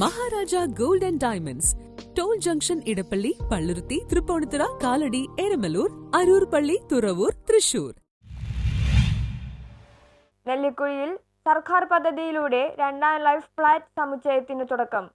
Maharaja gold and diamonds. Toll junction Edappally Palluruthy Thrippunithura Kalady Eramalloor Aroor Palli Thuravoor Thrissur. നെല്ലിക്കുഴിയിൽ സർക്കാർ പദ്ധതിയിലൂടെ രണ്ടാം life flat സമുച്ചയത്തിന് തുടക്കം.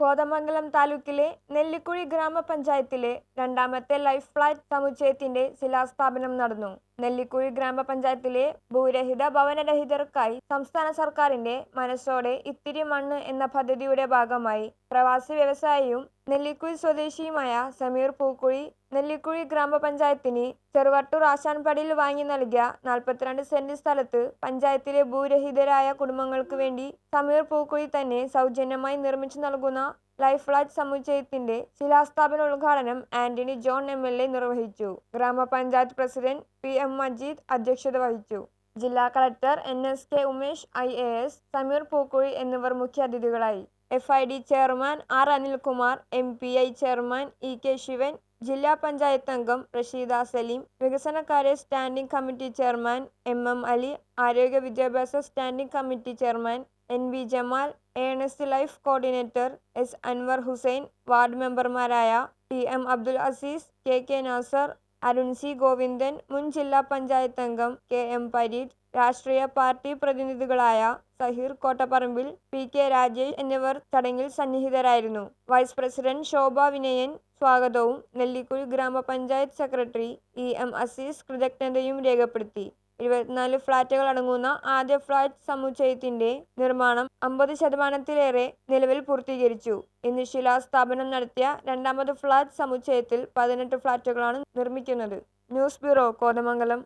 കോതമംഗലം താലൂക്കിലെ നെല്ലിക്കുഴി ഗ്രാമപഞ്ചായത്തിലെ രണ്ടാമത്തെ ലൈഫ് ഫ്ലാറ്റ് സമുച്ചയത്തിന്റെ ശിലാസ്ഥാപനം നടന്നു. നെല്ലിക്കുഴി ഗ്രാമപഞ്ചായത്തിലെ ഭൂരഹിത ഭവനരഹിതർക്കായി സംസ്ഥാന സർക്കാരിന്റെ മനസ്സോടെ ഇത്തിരി മണ്ണ് എന്ന പദ്ധതിയുടെ ഭാഗമായി പ്രവാസി വ്യവസായിയും നെല്ലിക്കുഴി സ്വദേശിയുമായ സമീർ പൂക്കുഴി നെല്ലിക്കുഴി ഗ്രാമപഞ്ചായത്തിന് ചെറുവട്ടൂർ ആശാൻപടിയിൽ വാങ്ങി നൽകിയ നാൽപ്പത്തിരണ്ട് സെന്റ് സ്ഥലത്ത് പഞ്ചായത്തിലെ ഭൂരഹിതരായ കുടുംബങ്ങൾക്ക് വേണ്ടി സമീർ പൂക്കുഴി തന്നെ സൗജന്യമായി നിർമ്മിച്ചു നൽകുന്ന ലൈഫ് ഫ്ലാറ്റ് സമുച്ചയത്തിന്റെ ശിലാസ്ഥാപന ഉദ്ഘാടനം Antony John M L A നിർവഹിച്ചു. ഗ്രാമപഞ്ചായത്ത് പ്രസിഡന്റ് പി എം മജീദ് അധ്യക്ഷത വഹിച്ചു. ജില്ലാ collector N S K Umesh I A S Sameer Pookuzhi എന്നിവർ മുഖ്യാതിഥികളായി. F I D chairman R Anilkumar M P I chairman E K Sivan ജില്ലാ പഞ്ചായത്ത് അംഗം റഷീദ സലീം വികസനകാര്യ standing committee chairman M M Ali ആരോഗ്യ വിദ്യാഭ്യാസ standing committee chairman N. V. Jamal Ernest life coordinator S. Anwar Hussain ward മെമ്പർമാരായ T. M. Abdul Azeez K. K. Nasar Arun C. Govindan മുൻ ജില്ലാ പഞ്ചായത്ത് അംഗം K. M. Pareed രാഷ്ട്രീയ party പ്രതിനിധികളായ Saheer Kottaparambil P. K. Rajesh എന്നിവർ ചടങ്ങിൽ സന്നിഹിതരായിരുന്നു. വൈസ് പ്രസിഡന്റ് ശോഭ വിനയൻ സ്വാഗതവും നെല്ലിക്കുഴി ഗ്രാമപഞ്ചായത്ത് സെക്രട്ടറി ഇ. എം. അസീസ് കൃതജ്ഞതയും രേഖപ്പെടുത്തി. ഇരുപത്തിനാല് ഫ്ളാറ്റുകൾ അടങ്ങുന്ന ആദ്യ ഫ്ളാറ്റ് സമുച്ചയത്തിന്റെ നിർമ്മാണം അമ്പത് ശതമാനത്തിലേറെ നിലവിൽ പൂർത്തീകരിച്ചു. ഇന്ന് ശിലാസ്ഥാപനം നടത്തിയ രണ്ടാമത് ഫ്ളാറ്റ് സമുച്ചയത്തിൽ പതിനെട്ട് ഫ്ളാറ്റുകളാണ് നിർമ്മിക്കുന്നത്. News bureau Kothamangalam.